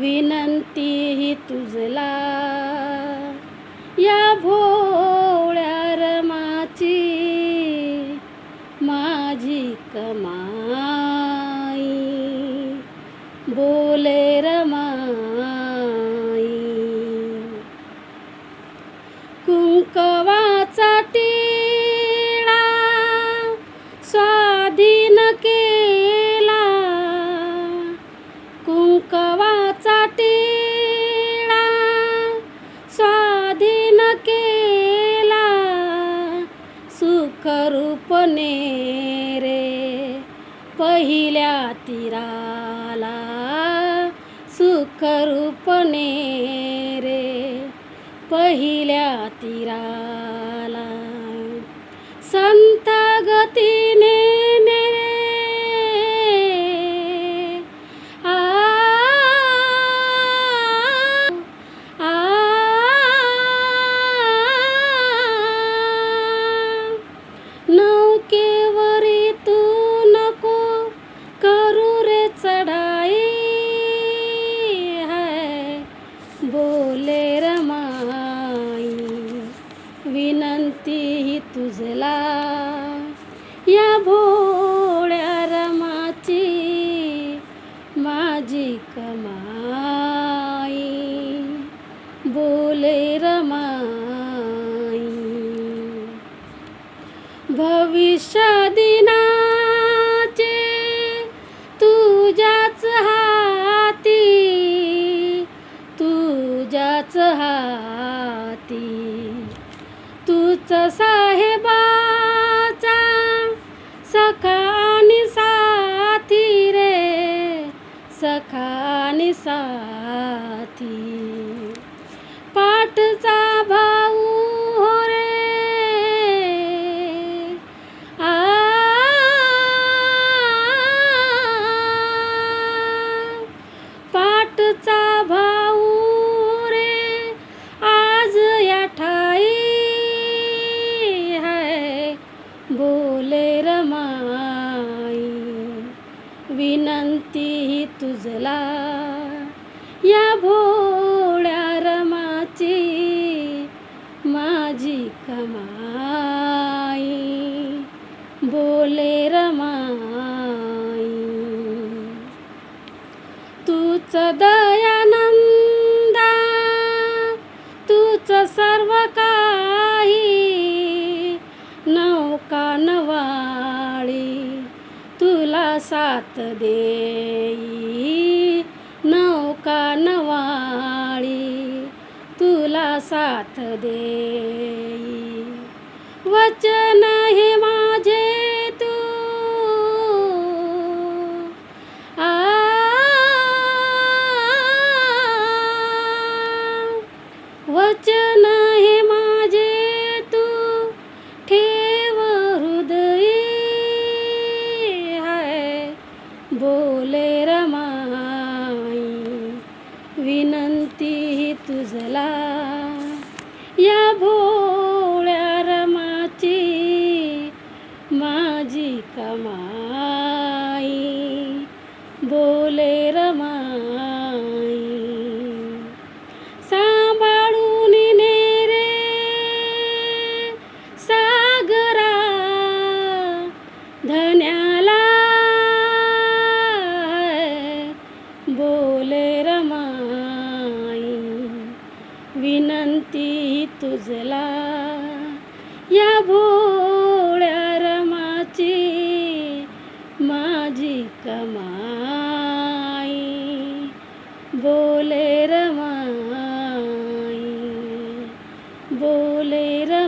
विनंती कोणे रे. पहिल्या तीराला सुखरूपने रे. पहिल्या तीरा तुझला या भोळ्या रमाची माझी कमाई. बोले रमाई भविष्य दिनाचे तुझ्याच हाती तुझ्याच हाती. तूच साहेबाचा सखा आणि साथी रे सखा आणि साथी. बोले रमाई विनंती ही तुझला. या भोळ्या रमाची माझी कमाई. बोले रमाई तूच दयानंदा तूच सर्व सात देई नौका नवाळी तुला साथ देई. वचन हे माझे तू. आ वचन रमाई। सांभाळून ने रे सागरा धन्याला बोले रमाई। विनंती तुझला या भोळ्या रमाची माझी कमा बोले रमाई बोले र